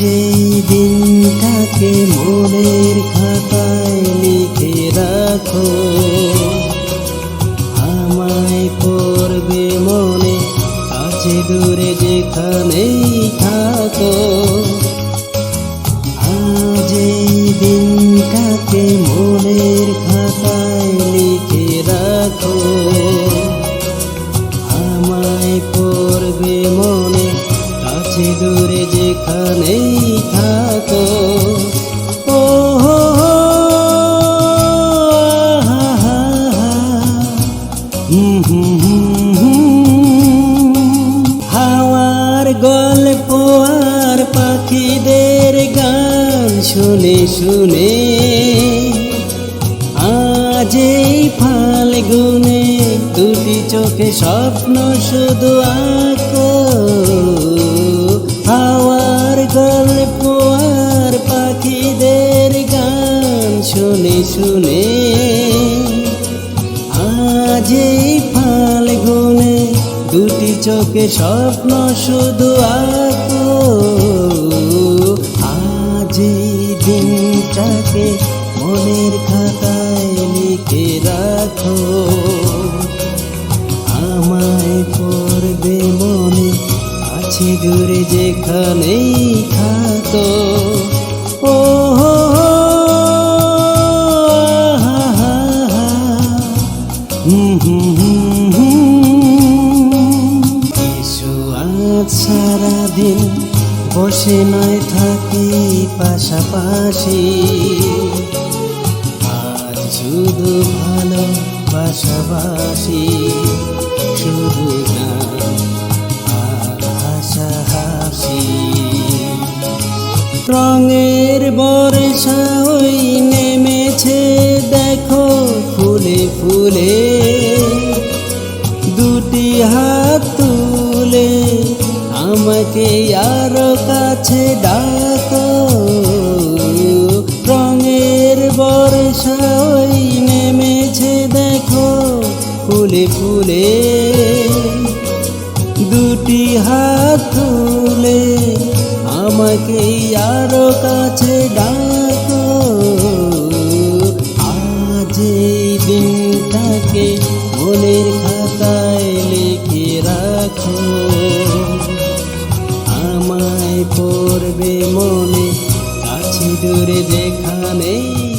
দিনটাকে মনের খাতায় লিখে রাখো আমায় পড়বে মনে আছে দূরে যেখানেই থাকো। কাছে দূরে যেখানেই থাকো। পাখিদের শুনে শুনে আজ এই ফাল্গুনে দুটি চোখে স্বপ্ন শুধু আঁকো শুনে শুনে আজ এই ফাল্গুনে দুটি চোখে স্বপ্ন শুধু আঁকো। আজ দিনটাকে মনের খাতায় লিখে রাখো। আমায় পড়বে মনে, আছে দূরে যেখানেই থাকো। সারাদিন বসে নয় থাকি পাশাপাশি। আজ শুধু ভালো পাশাপাশি শুধু হাসাহাসি। রঙের বর্ষা ওই নেমেছে, দেখো ফুলে ফুলে। আমাকে আরও কাছে ডাকো। রঙের বর্ষা ওই নেমেছে দেখো ফুলে ফুলে। দুটি হাত তুলে আমাকে আরও কাছে ডাকো। আজ এই দিনটাকে মনের খাতায় লিখে রাখো। আমায় পড়বে মনে কাছে দূরে যেখানেই